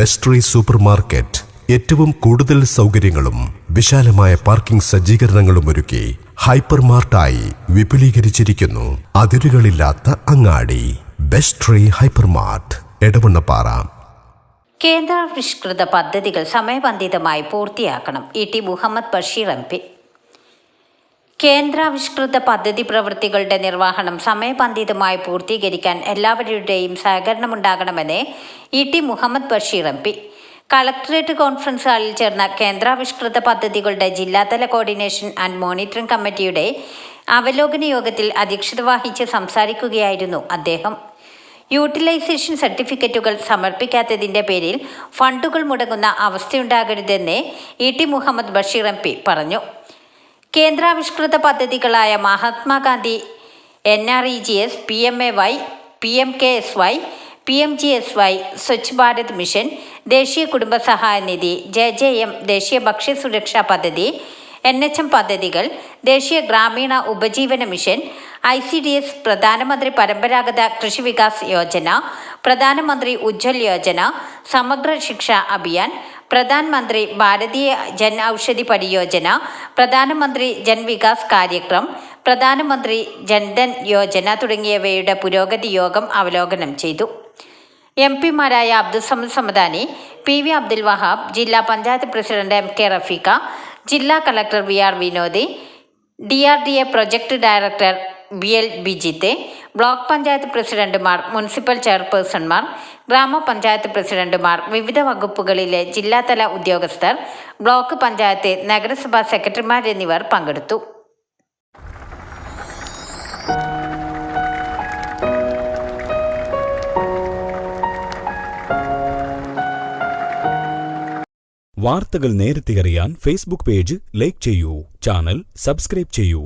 Best re super market ഏറ്റവും കൂടുതൽ സൗകര്യങ്ങളും വിശാലമായ പാർക്കിംഗ് സജ്ജീകരണങ്ങളും ഒരുക്കി ഹൈപ്പർ മാർട്ടായി വിപുലീകരിച്ചിരിക്കുന്നു. അതിരുകളില്ലാത്ത അങ്ങാടി. ബെസ്ട്രി ട്രീ ഹൈപ്പർ മാർട്ട് എടവണ്ണപ്പാറ. കേന്ദ്രാവിഷ്കൃത പദ്ധതികൾ സമയബന്ധിതമായി പൂർത്തിയാക്കണം. E T Muhammad Basheer M P. കേന്ദ്രാവിഷ്കൃത പദ്ധതി പ്രവൃത്തികളുടെ നിർവഹണം സമയബന്ധിതമായി പൂർത്തീകരിക്കാൻ എല്ലാവരുടെയും സഹകരണമുണ്ടാകണമെന്ന് E T Muhammad Basheer M P. Collectorate conference ഹാളിൽ ചേർന്ന കേന്ദ്രാവിഷ്കൃത പദ്ധതികളുടെ ജില്ലാതല കോർഡിനേഷൻ ആൻഡ് മോണിറ്ററിംഗ് കമ്മിറ്റിയുടെ അവലോകന യോഗത്തിൽ അധ്യക്ഷത വഹിച്ച് സംസാരിക്കുകയായിരുന്നു അദ്ദേഹം. യൂട്ടിലൈസേഷൻ സർട്ടിഫിക്കറ്റുകൾ സമർപ്പിക്കാത്തതിന്റെ പേരിൽ ഫണ്ടുകൾ മുടങ്ങുന്ന അവസ്ഥയുണ്ടാകരുതെന്ന് E T Muhammad Basheer M P പറഞ്ഞു. കേന്ദ്രാവിഷ്കൃത പദ്ധതികളായ Mahatma Gandhi N R E G S P M A Y P M K S Y P M G S Y Swachh Bharat mission ദേശീയ കുടുംബ സഹായ നിധി J J M ദേശീയ ഭക്ഷ്യസുരക്ഷാ പദ്ധതി N H M പദ്ധതികൾ ദേശീയ ഗ്രാമീണ ഉപജീവന mission I C D S പ്രധാനമന്ത്രി പരമ്പരാഗത കൃഷി വികാസ് യോജന പ്രധാനമന്ത്രി ഉജ്ജ്വൽ യോജന സമഗ്ര ശിക്ഷാ അഭിയാൻ പ്രധാനമന്ത്രി ഭാരതീയ ജൻ ഔഷധി പരിയോജന പ്രധാനമന്ത്രി ജൻ വികാസ് കാര്യക്രം പ്രധാനമന്ത്രി ജൻധൻ യോജന തുടങ്ങിയവയുടെ പുരോഗതി യോഗം അവലോകനം ചെയ്തു. എം പിമാരായ അബ്ദുസമദ് സമദാനി പി വി അബ്ദുൽ വഹാബ് ജില്ലാ panchayat president M K Rafeeqa ജില്ലാ collector V R വിനോദി D R D A project director B L ബിജിത്തെ block panchayat പ്രസിഡന്റുമാർ മുനിസിപ്പൽ ചെയർപേഴ്സൺമാർ ഗ്രാമപഞ്ചായത്ത് പ്രസിഡന്റുമാർ വിവിധ വകുപ്പുകളിലെ ജില്ലാതല ഉദ്യോഗസ്ഥർ ബ്ലോക്ക് പഞ്ചായത്ത് നഗരസഭാ സെക്രട്ടറിമാർ എന്നിവർ പങ്കെടുത്തു. വാർത്തകൾ നേരത്തെ അറിയാൻ ഫേസ്ബുക്ക് പേജ് ലൈക്ക് ചെയ്യൂ ചാനൽ സബ്സ്ക്രൈബ് ചെയ്യൂ.